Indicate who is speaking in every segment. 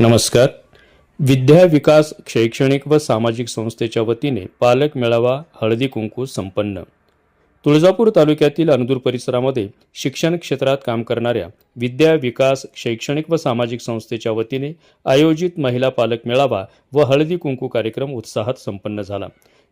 Speaker 1: नमस्कार. विद्या विकास शैक्षणिक व सामाजिक संस्थेच्या वतीने पालक मेळावा हळदी कुंकू संपन्न. तुळजापूर तालुक्यातील अनदूर परिसरामध्ये शिक्षण क्षेत्रात काम करणाऱ्या विद्या विकास शैक्षणिक व सामाजिक संस्थेच्या वतीने आयोजित महिला पालक मेळावा व हळदी कुंकू कार्यक्रम उत्साहात संपन्न झाला.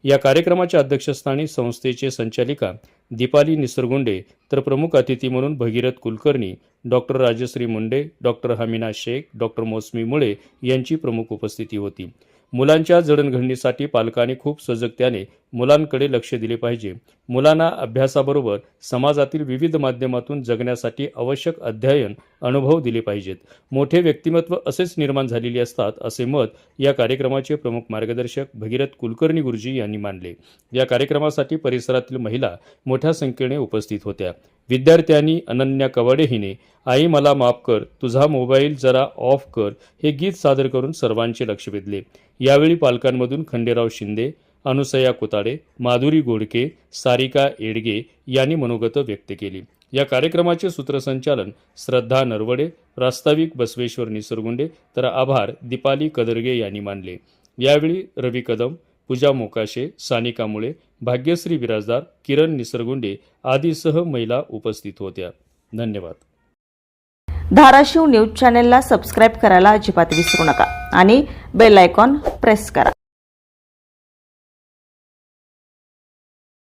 Speaker 1: या कार्यक्रमाच्या अध्यक्षस्थानी संस्थेचे संचालिका दीपाली निसरगुंडे तर प्रमुख अतिथी म्हणून Bhagirath Kulkarni doctor Rajshree Munde doctor Hamina Shaikh doctor Mousami Mule यांची प्रमुख उपस्थिती होती. मुलांच्या जडणघडणीसाठी पालकांनी खूप सजगत्याने मुलांकडे लक्ष दिले पाहिजे. मुलांना अभ्यासाबरोबर समाजातील विविध माध्यमातून जगण्यासाठी आवश्यक अध्ययन अनुभव दिले पाहिजेत. मोठे व्यक्तिमत्व असेच निर्माण झालेले असतात असे मत या कार्यक्रमाचे प्रमुख मार्गदर्शक भगीरथ कुलकर्णी गुरुजी यांनी मानले. या कार्यक्रमासाठी परिसरातील महिला मोठ्या संख्येने उपस्थित होत्या. विद्यार्थ्यांनी अनन्या कवाडे हिने आई मला माफ कर तुझा मोबाईल जरा ऑफ कर हे गीत सादर करून सर्वांचे लक्ष वेधले. यावेळी पालकांमधून खंडेराव शिंदे अनुसया कुताडे माधुरी गोडके सारिका एडगे यांनी मनोगत व्यक्त केली. या कार्यक्रमाचे सूत्रसंचालन श्रद्धा नरवडे प्रास्ताविक बसवेश्वर निसरगुंडे तर आभार दीपाली कदरगे यांनी मानले. यावेळी रवी कदम पूजा मोकाशे सानिका मुळे भाग्यश्री बिराजदार किरण निसरगुंडे आदीसह महिला उपस्थित होत्या. धन्यवाद.
Speaker 2: धाराशिव न्यूज चॅनेलला सबस्क्राईब करायला अजिबात विसरू नका आणि बेल आयकॉन प्रेस करा.